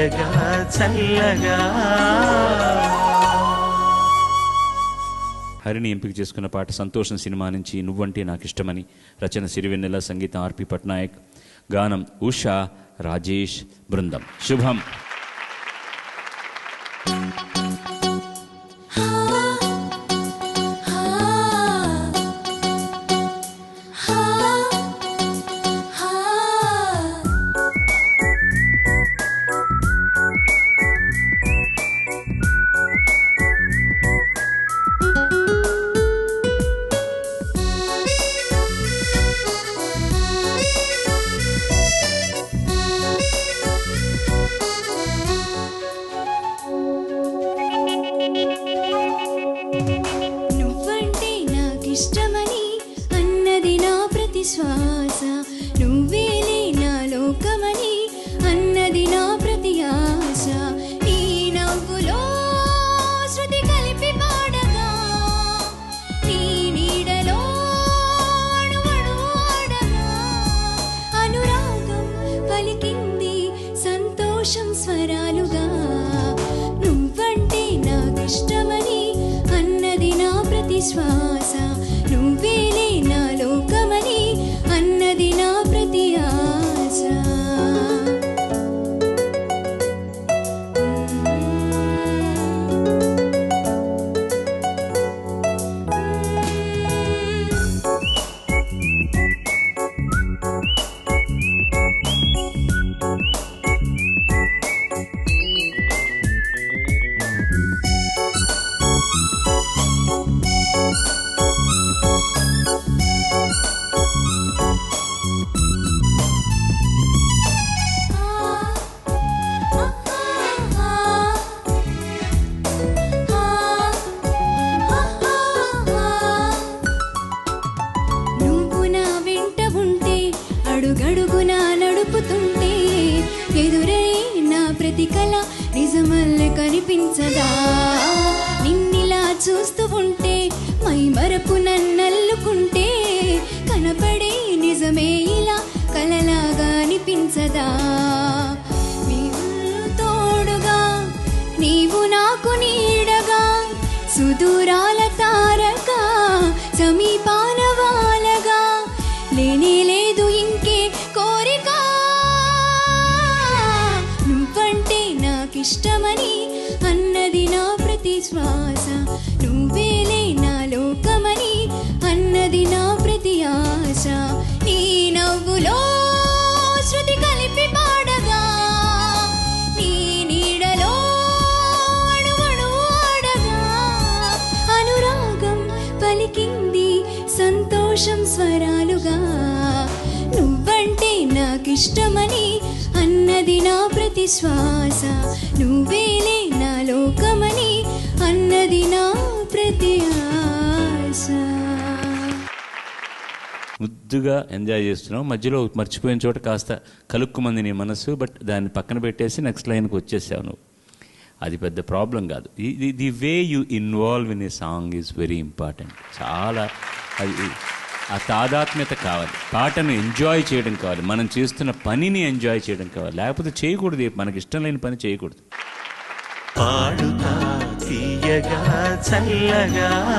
తీయగా చల్లగా. హరిని ఎంపిక చేసుకున్న పాట సంతోషం సినిమా నుంచి నువ్వంటే నాకు ఇష్టమని రచన సిరివెన్నెల సంగీతం ఆర్పి పట్నాయక్. గానం ఉషా రాజేష్ బృందం. శుభం. శ్వాస నువ్వేలే నాలో అడుగడుగునా నడుపుతుంటే ఎదురై నా ప్రతి కళ నిజమల్లె కనిపించదా? నిన్నిలా చూస్తూ ఉంటే మై మరపు నన్నల్లుకుంటే కనపడే నిజమే ఇలా కలలాగా అనిపించదా? నీవు తోడుగా నీవు నాకు నీడగా సుదూరా ఇష్టమని అన్నది నా ప్రతి శ్వాస నువ్వేలే నా లోకమని అన్నది నా ప్రతి ఆశ నీ నవ్వులో శృతి కలిపి పాడగా. నీ నీడలో అనురాగం పలికింది సంతోషం స్వరాలుగా. నాకిష్టమని అన్నది నా ప్రతి శ్వాస నువ్వేలే నా లోకమని అన్నది నా ప్రతి ఆశ ముద్దుగా ఎంజాయ్ చేస్తున్నావు. మధ్యలో మర్చిపోయిన చోట కాస్త కలుక్కుమంది నీ మనసు బట్ దాన్ని పక్కన పెట్టేసి నెక్స్ట్ లైన్కి వచ్చేసావు నువ్వు. అది పెద్ద ప్రాబ్లం కాదు. The way you involve in a song is very important. చాలా అది ఆ తాదాత్మ్యత కావాలి. పాటను ఎంజాయ్ చేయడం కావాలి. మనం చేస్తున్న పనిని ఎంజాయ్ చేయడం కావాలి. లేకపోతే చేయకూడదు. మనకి ఇష్టం లేని పని చేయకూడదు. పాడుతా తీయగా చల్లగా.